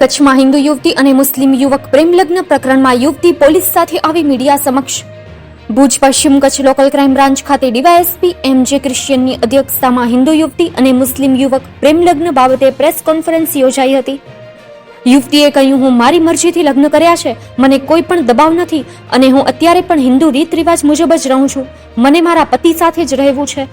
કચ્છમાં હિન્દુ યુવતી અને મુસ્લિમ યુવક પ્રેમલગ્ન પ્રકરણમાં યુવતી પોલીસ સાથે આવી મીડિયા સમક્ષ. ભુજ પશ્ચિમ કચ્છ લોકલ ક્રાઇમ બ્રાન્ચ ખાતે ડીવાયએસપી એમ જે ક્રિશ્ચિયનની અધ્યક્ષતામાં હિન્દુ યુવતી અને મુસ્લિમ યુવક પ્રેમલગ્ન બાબતે પ્રેસ કોન્ફરન્સ યોજાઈ હતી. યુવતીએ કહ્યું, હું મારી મરજીથી લગ્ન કર્યા છે. મને કોઈ પણ દબાવ નથી અને હું અત્યારે પણ હિન્દુ રીત રિવાજ મુજબ જ રહું છું. મને મારા પતિ સાથે જ રહેવું છે.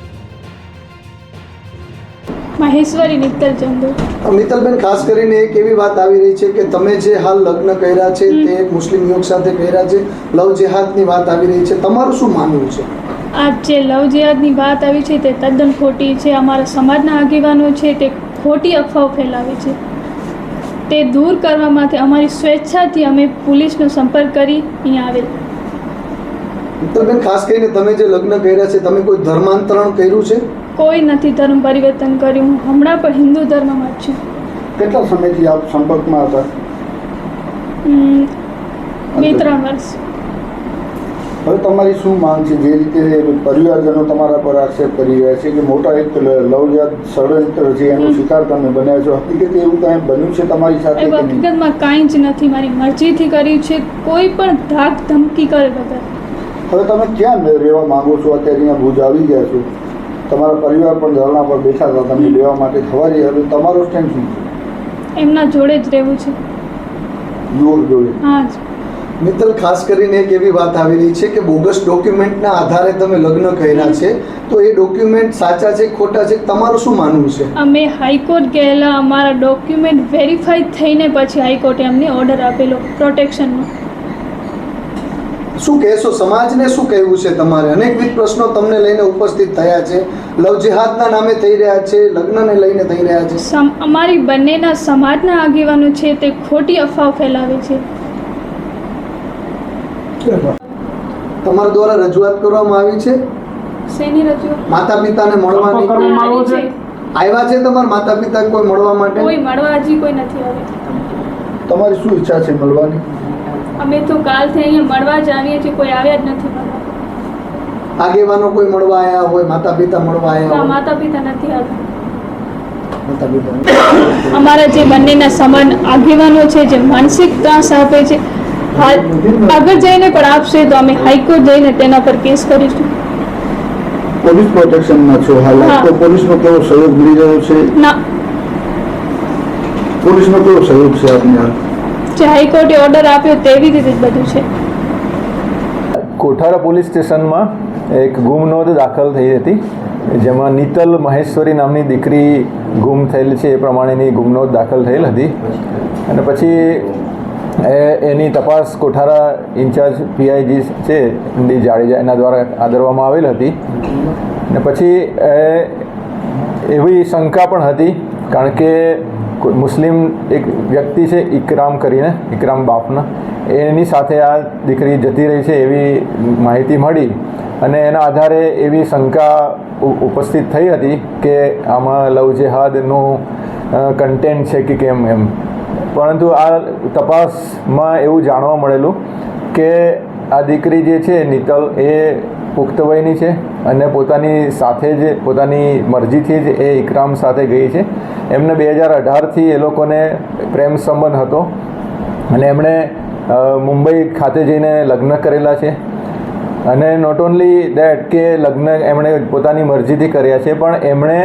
મહેશ્વરી નિત્તલ ચંદુ મિત્તલબેન ખાસ કરીને એક એવી વાત આવી રહી છે કે તમે જે હાલ લગ્ન કર્યા છે તે એક મુસ્લિમ યુવક સાથે કર્યા છે. લવ જેહાદની વાત આવી રહી છે. તમારું શું માનવું છે? આ જે લવ જેહાદની વાત આવી છે તે તદ્દન ખોટી છે. અમારા સમાજના આગેવાનો છે તે ખોટી અફવાઓ ફેલાવે છે. તે દૂર કરવા માટે અમારી સ્વેચ્છાથી અમે પોલીસનો સંપર્ક કરી અહીંયા આવેલ. મિત્તલબેન ખાસ કરીને તમે જે લગ્ન કર્યા છે તમે કોઈ ધર્માંતરણ કર્યું છે? કોઈ નથી ધર્મ પરિવર્તન કર્યું. હું હમણાં પણ હિન્દુ ધર્મમાં જ છું. કેટલા સમયથી આપ સંપર્કમાં હતા? બે ત્રણ વર્ષ. હવે તમારી શું માંગ છે? જે રીતે પરિવારજનો તમારા પર આક્ષેપ કરી રહ્યા છે કે મોટા એક લવજાત ષડયંત્ર છે એનો શિકાર તમે બન્યા છો હકીકત એવું કાંઈ બન્યું છે તમારી સાથે હકીકતમાં કાંઈ જ નથી. મારી મરજીથી કર્યું છે. કોઈ પણ ધાક ધમકી કરે વગર. હવે તમે ક્યાં રહેવા માંગો છો? અત્યારે અહીંયા ભુજ આવી ગયા છો. તમારા પરિવાર પણ ધરણા પર બેઠા હતા તમે લેવા માટે ખવારી હવે તમારો સ્ટેન્ડ શું છે? એમના જોડે જ રહેવું છે. યુવક જોડે? હા મિત્તલ ખાસ કરીને એક એવી વાત આવી રહી છે કે બોગસ ડોક્યુમેન્ટના આધારે તમે લગ્ન કર્યા છે તો એ ડોક્યુમેન્ટ સાચા છે ખોટા છે તમારું શું માનવું છે? અમે હાઈકોર્ટ ગયેલા અમારા ડોક્યુમેન્ટ વેરીફાઈ થઈને પછી હાઈકોર્ટે અમને ઓર્ડર આપેલો પ્રોટેક્શનનો. શું કહેશો? સમાજને શું કહેવું છે તમારે? અનેકવિધ પ્રશ્નો તમને લઈને ઉપસ્થિત થયા છે. લવ જેહાદના નામે થઈ રહ્યા છે લગ્નને લઈને થઈ રહ્યા છે. અમારી બંનેના સમાજના આગેવાનો છે તે ખોટી અફવાઓ ફેલાવે છે. તમારા દ્વારા રજૂઆત કરવામાં આવી છે? શેની રજૂઆત? માતા પિતાને મળવાની આવ્યા છે. તમારા માતા પિતા કોઈ મળવા માટે? કોઈ મળવા હજી કોઈ નથી આવ્યું. તમારી શું ઈચ્છા છે મળવાની? અમે તો કાલથી અહીંયા મળવા જ આવીએ છીએ કોઈ આવ્યા જ નથી આગેવાનો કોઈ મળવા આવ્યા હોય માતા પિતા મળવા આવ્યા હોય? માતા પિતા નથી આવ્યા. અમારા જે બંનેના સમાન આગેવાનો છે જે માનસિક ત્રાસ આપે છે આગળ જઈને પણ આપશે તો અમે હાઈકોર્ટ જઈને તેના પર કેસ કરીશું. પોલીસ પ્રોટેક્શનમાં છો હાલ? તો તો પોલીસનો કેવો સહયોગ મળી રહ્યો છે? ના. પોલીસનો કેવો સહયોગ છે આપને હાલ? જે હાઈકોર્ટે ઓર્ડર આપ્યો તેવી રીતે જ બધું છે. કોઠારા પોલીસ સ્ટેશનમાં એક ગુમ નોંધ દાખલ થઈ હતી. જેમાં નીતલ મહેશ્વરી નામની દીકરી ગુમ થયેલ છે, એ પ્રમાણેની ગુમ નોંધ દાખલ થયેલ હતી. અને પછી એ એની તપાસ કોઠારા ઇન્ચાર્જ પીઆઈજી છે ડી જાડેજા એના દ્વારા આદરવામાં આવેલ હતી. ને પછી એવી શંકા પણ હતી, કારણ કે મુસ્લિમ એક વ્યક્તિ છે, ઇકરામ કરીને, ઇકરામ બાપના, એની સાથે આ દીકરી જતી રહી છે એવી માહિતી મળી અને એના આધારે એવી શંકા ઉપસ્થિત થઈ હતી કે આમાં લવ જેહાદનું કન્ટેન્ટ છે કે કેમ એમ. પરંતુ આ તપાસમાં એવું જાણવા મળેલું કે આ દીકરી જે છે, નીતલ, એ પુખ્ત વયની છે અને પોતાની સાથે જ, પોતાની મરજીથી જ એ ઇકરામ સાથે ગઈ છે. એમને બે હજાર અઢારથી એ લોકોને પ્રેમ સંબંધ હતો અને એમણે મુંબઈ ખાતે જઈને લગ્ન કરેલા છે. અને નોટ ઓનલી દેટ કે લગ્ન એમણે પોતાની મરજીથી કર્યા છે, પણ એમણે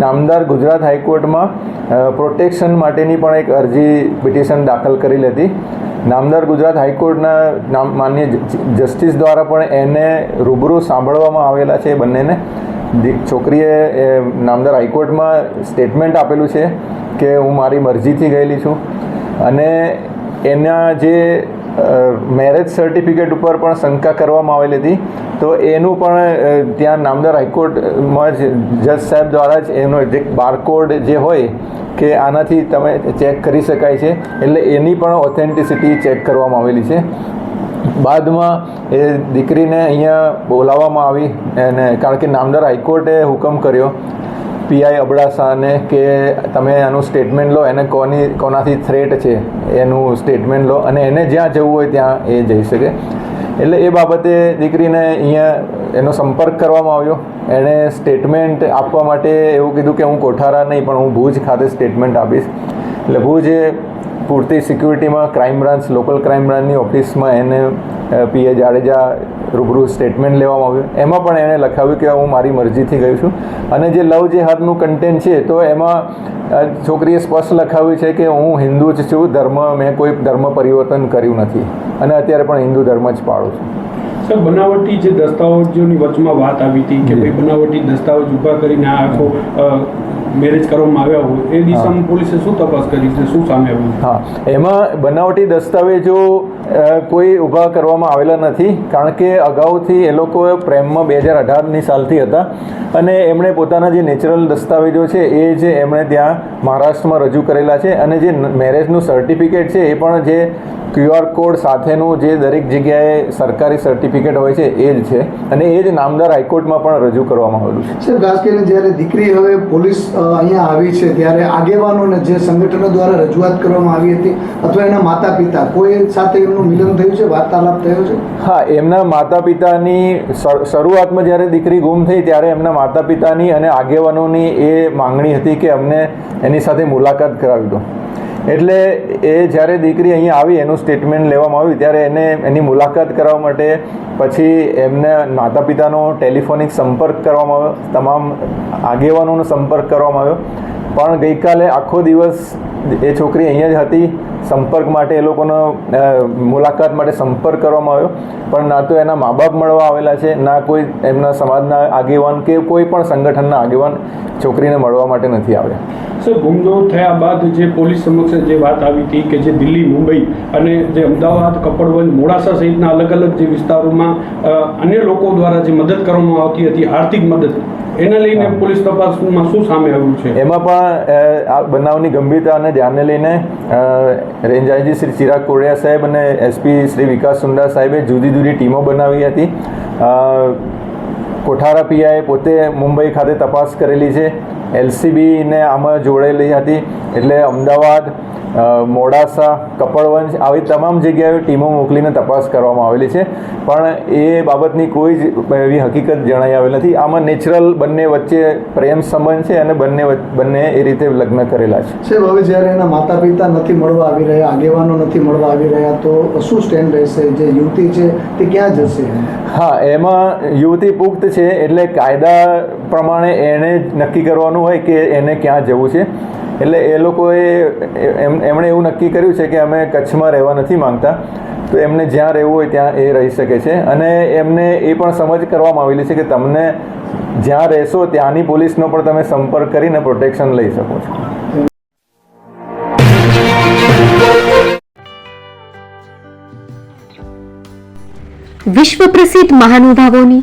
નામદાર ગુજરાત હાઈકોર્ટમાં પ્રોટેક્શન માટેની પણ એક અરજી, પિટિશન દાખલ કરી હતી નામદાર ગુજરાત હાઈકોર્ટના નામ માન્ય જસ્ટિસ દ્વારા પણ એને રૂબરૂ સાંભળવામાં આવેલા છે બંનેને. છોકરીએ એ નામદાર હાઈકોર્ટમાં સ્ટેટમેન્ટ આપેલું છે કે હું મારી મરજીથી ગયેલી છું. અને એના જે મેરેજ સર્ટિફિકેટ ઉપર પણ શંકા કરવામાં આવેલી હતી. તો એનું પણ ત્યાં નામદાર હાઈકોર્ટમાં જ જજ સાહેબ દ્વારા જ એનો જે બારકોડ જે હોય કે આનાથી તમે ચેક કરી શકાય છે. એટલે એની પણ ઓથેન્ટિસિટી ચેક કરવામાં આવેલી છે. બાદમાં એ દીકરીને અહીંયા બોલાવવામાં આવી અને કારણ કે નામદાર હાઈકોર્ટે હુકમ કર્યો. પીઆઈ અબડાસાને કે તમે આનું સ્ટેટમેન્ટ લો, એને કોની, કોનાથી થ્રેટ છે એનું સ્ટેટમેન્ટ લો અને એને જ્યાં જવું હોય ત્યાં એ જઈ શકે. એટલે એ બાબતે દીકરીને અહીંયા એનો સંપર્ક કરવામાં આવ્યો. એણે સ્ટેટમેન્ટ આપવા માટે એવું કીધું કે હું કોઠારા નહીં, પણ હું ભુજ ખાતે સ્ટેટમેન્ટ આપીશ. એટલે ભુજ પૂરતી સિક્યુરિટીમાં ક્રાઇમ બ્રાન્ચ, લોકલ ક્રાઇમ બ્રાન્ચની ઓફિસમાં એને પીએ જાડેજા રૂબરૂ સ્ટેટમેન્ટ લેવામાં આવ્યું. એમાં પણ એણે લખાવ્યું કે હું મારી મરજીથી ગયું છું. અને જે લવ જેહાદનું કન્ટેન્ટ છે, તો એમાં છોકરીએ સ્પષ્ટ લખાવ્યું છે કે હું હિન્દુ જ છું, ધર્મ, મેં કોઈ ધર્મ પરિવર્તન કર્યું નથી. અને અત્યારે પણ હિન્દુ ધર્મ જ પાળું છું. સર બનાવટી જે દસ્તાવેજોની વચમાં વાત આવી હતી કે ભાઈ બનાવટી દસ્તાવેજ ઊભા કરીને આ આખો મેરેજ કરવામાં આવ્યા હોય એ દિશામાં પોલીસે શું તપાસ કરી છે શું સામે આવ્યું હા. એમાં બનાવટી દસ્તાવેજો કોઈ ઊભા કરવામાં આવેલા નથી કારણ કે અગાઉથી એ લોકો પ્રેમમાં બે હજાર અઢારની સાલથી હતા અને એમણે પોતાના જે નેચરલ દસ્તાવેજો છે એ જે એમણે ત્યાં મહારાષ્ટ્રમાં રજૂ કરેલા છે અને જે મેરેજનું સર્ટિફિકેટ છે એ પણ જે ક્યુઆર કોડ સાથેનું જે દરેક જગ્યાએ સરકારી સર્ટિફિકેટ હોય છે એ જ છે અને એ જ નામદાર હાઈકોર્ટમાં પણ રજૂ કરવામાં આવેલું છે. સર ખાસ કરીને જ્યારે દીકરી હવે પોલીસ અહીંયા આવી છે ત્યારે આગેવાનોને જે સંગઠનો દ્વારા રજૂઆત કરવામાં આવી હતી અથવા એના માતા પિતા કોઈ સાથે એમનું મિલન થયું છે, વાર્તાલાપ થયો છે? હા, એમના માતા પિતાની શરૂઆતમાં જ્યારે દીકરી ગુમ થઈ ત્યારે એમના માતા પિતાની અને આગેવાનોની એ માંગણી હતી કે અમને એની સાથે મુલાકાત કરાવી દો. એટલે એ જ્યારે દીકરી અહીંયા આવી, એનું સ્ટેટમેન્ટ લેવામાં આવ્યું, ત્યારે એને એની મુલાકાત કરવા માટે પછી એમને માતા પિતાનો ટેલિફોનિક સંપર્ક કરવામાં આવ્યો, તમામ આગેવાનોનો સંપર્ક કરવામાં આવ્યો. પણ ગઈકાલે આખો દિવસ એ છોકરી અહીંયા જ હતી સંપર્ક માટે એ લોકોનો મુલાકાત માટે સંપર્ક કરવામાં આવ્યો. પણ ના તો એના મા બાપ મળવા આવેલા છે ના કોઈ એમના સમાજના આગેવાન કે કોઈ પણ સંગઠનના આગેવાન છોકરીને મળવા માટે નથી આવ્યા. સર ગુમનો થયા બાદ જે પોલીસ સમક્ષ જે વાત આવી હતી કે જે દિલ્હી મુંબઈ અને જે અમદાવાદ કપડવંજ મોડાસા સહિતના અલગ અલગ જે વિસ્તારોમાં અન્ય લોકો દ્વારા જે મદદ કરવામાં આવતી હતી આર્થિક મદદ એને લઈને પોલીસ તપાસમાં શું સામે આવ્યું છે? એમાં પણ આ બનાવની ગંભીરતાને ધ્યાને લઈને અ, રેન્જ આઈજી શ્રી ચિરાગ કોડિયા સાહેબ અને એસપી શ્રી વિકાસ સુંડા સાહેબે જુદી જુદી ટીમો બનાવી હતી. કોઠારા પીઆઈએ પોતે મુંબઈ ખાતે તપાસ કરેલી છે. એલસીબીને આમાં જોડેલી હતી. એટલે અમદાવાદ મોડાસા કપડવંજ આવી તમામ જગ્યાએ ટીમો મોકલીને તપાસ કરવામાં આવેલી છે. પણ એ બાબતની કોઈ જ એવી હકીકત જણાઈ આવેલ નથી. આમાં નેચરલ બંને વચ્ચે પ્રેમ સંબંધ છે અને બંને બંને એ રીતે લગ્ન કરેલા છે. સાહેબ હવે જ્યારે એના માતા પિતા નથી મળવા આવી રહ્યા આગેવાનો નથી મળવા આવી રહ્યા તો શું સ્ટેન્ડ રહેશે? જે યુવતી છે તે ક્યાં જશે? હા એમાં યુવતી પુખ્ત છે એટલે કાયદા પ્રમાણે એણે નક્કી કરવાનું હોય કે એને ક્યાં જવું છે? એટલે એ લોકોએ એમ, એમણે એવું નક્કી કર્યું છે કે અમે કચ્છમાં રહેવા નથી માંગતા. તો એમને જ્યાં રહેવું હોય ત્યાં એ રહી શકે છે. અને એમને એ પણ સમજ કરવામાં આવેલી છે કે તમને જ્યાં રહેશો ત્યાંની પોલીસનો પણ તમે સંપર્ક કરીને પ્રોટેક્શન લઈ શકો છો. વિશ્વ પ્રસિદ્ધ મહાનુભાવોની